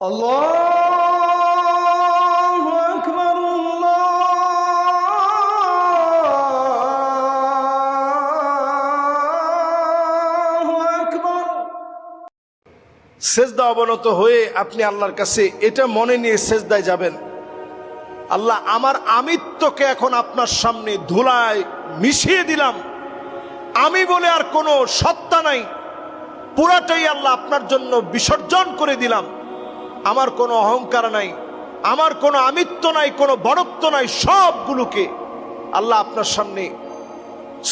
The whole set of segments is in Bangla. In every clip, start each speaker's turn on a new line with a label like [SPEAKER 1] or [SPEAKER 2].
[SPEAKER 1] الله أكبر الله أكبر
[SPEAKER 2] সেজদা অবনত হয়ে আপনি আল্লাহর কাছে এটা মনে নিয়ে সেজদায় যাবেন আল্লাহ আমার আমিত্বকে এখন আপনার সামনে ধুলায় মিশিয়ে দিলাম আমি বলে আর কোনো সত্তা নাই পুরাটাই আল্লাহ আপনার জন্য বিসর্জন করে দিলাম আমার কোনো অহংকার নাই, আমার কোনো আমিত্ব নাই, কোনো বড়ত্ব নাই, সবগুলোকে আল্লাহ আপনার সামনে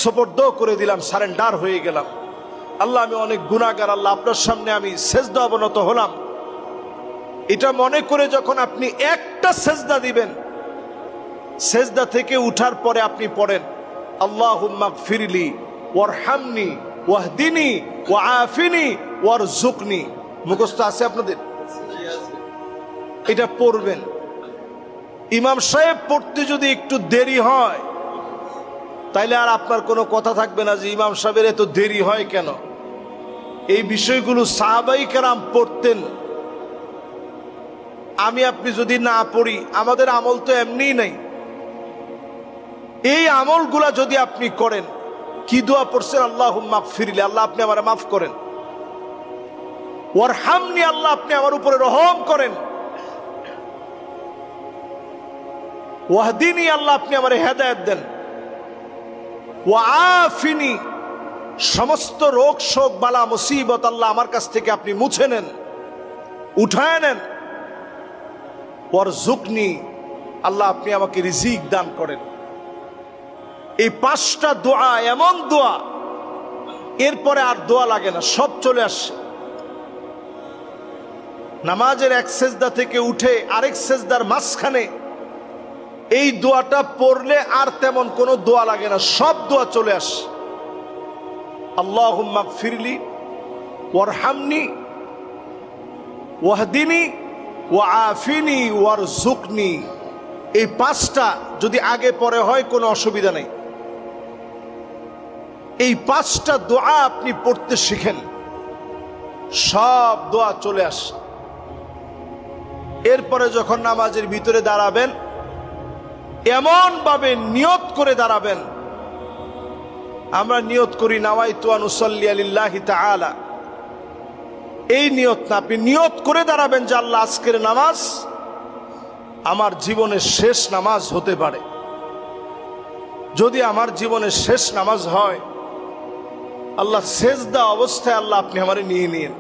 [SPEAKER 2] সোপর্দ করে দিলাম, সারেন্ডার হয়ে গেলাম। আল্লাহ, আমি অনেক গুণাগার আল্লাহ আপনার সামনে আমি সেজদা অবনত হলাম। এটা মনে করে যখন আপনি একটা সেজদা দিবেন, সেজদা থেকে উঠার পরে আপনি পড়েন আল্লাহ ফিরলি ওর হামনি ওয়াহদিনী ও আফিনি ওর জুকনি মুখস্থ আছে আপনাদের? এটা পড়বেন। ইমাম সাহেব পড়তে যদি একটু দেরি হয়, তাইলে আর আপনার কোনো কথা থাকবে না যে ইমাম সাহেবের এত দেরি হয় কেন। এই বিষয়গুলো সাহাবাই কেরাম পড়তেন। আমি আপনি যদি না পড়ি, আমাদের আমল তো এমনিই নাই। এই আমলগুলা যদি আপনি করেন, কি দোয়া পড়ছেন? আল্লাহ মাফ ফিরিলে আল্লাহ আপনি আমার মাফ করেন। ওর হামনি আল্লাহ আপনি আমার উপরে রহম করেন। ওয়াহদিনী আল্লাহ আপনি আমার হেদায়ত দেন। ওয়াফিনি সমস্ত রোগ শোক বালা মুসিবত আল্লাহ আমার কাছ থেকে আপনি মুছে নেন, উঠায় নেন। ওর জুকনি আল্লাহ আপনি আমাকে রিজিক দান করেন। এই পাঁচটা দোয়া এমন দোয়া, এরপরে আর দোয়া লাগে না, সব চলে আসছে। নামাজের এক সেজদা থেকে উঠে আরেক সেজদার মাঝখানে এই দোয়াটা পড়লে আর তেমন কোনো দোয়া লাগে না, সব দোয়া চলে আসে। আল্লাহ ফিরলি ওয়ারহামনি, ওয়াহদিনী ও আফিনি ওয়ার জুকনি এই পাঁচটা যদি আগে পরে হয়, কোনো অসুবিধা নেই। এই পাঁচটা দোয়া আপনি পড়তে শিখেন, সব দোয়া চলে আসে। এরপরে যখন নামাজের ভিতরে দাঁড়াবেন এমন ভাবে নিয়ত করে দাঁড়াবেন। আমরা নিয়ত করি নাওয়াই তুয়ান উসল্লি আলিল্লাহি তাআলা। এই নিয়ত না, আপনি নিয়ত করে দাঁড়াবেন যে আল্লাহ আজকের নামাজ আমার জীবনের শেষ নামাজ হতে পারে। যদি আমার জীবনের শেষ নামাজ হয়, আল্লাহ সেজদা অবস্থায় আল্লাহ আপনি আমারে নিয়ে নিন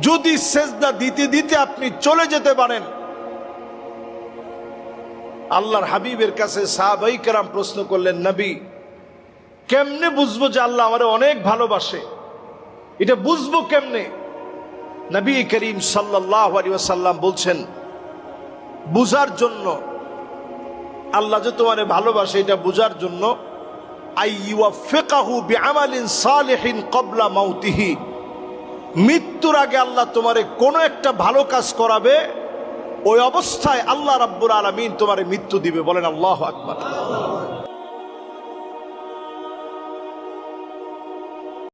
[SPEAKER 2] যদি সেজদা দিতে দিতে আপনি চলে যেতে পারেন আল্লাহর হাবিবের কাছে সাহাবাই কেরাম প্রশ্ন করলেন, নবী, কেমনে বুঝব যে আল্লাহ আমার অনেক ভালোবাসে? এটা বুঝব কেমনে? নবী করিম সাল্লাহ সাল্লাম বলছেন, বুঝার জন্য, আল্লাহ যে তোমারে ভালোবাসে এটা বুঝার জন্য মৃত্যুর আগে আল্লাহ তোমারে কোনো একটা ভালো কাজ করাবে ওই অবস্থায় আল্লাহ রাব্বুল আলমিন তোমার মৃত্যু দিবে বলেন আল্লাহ আকবার।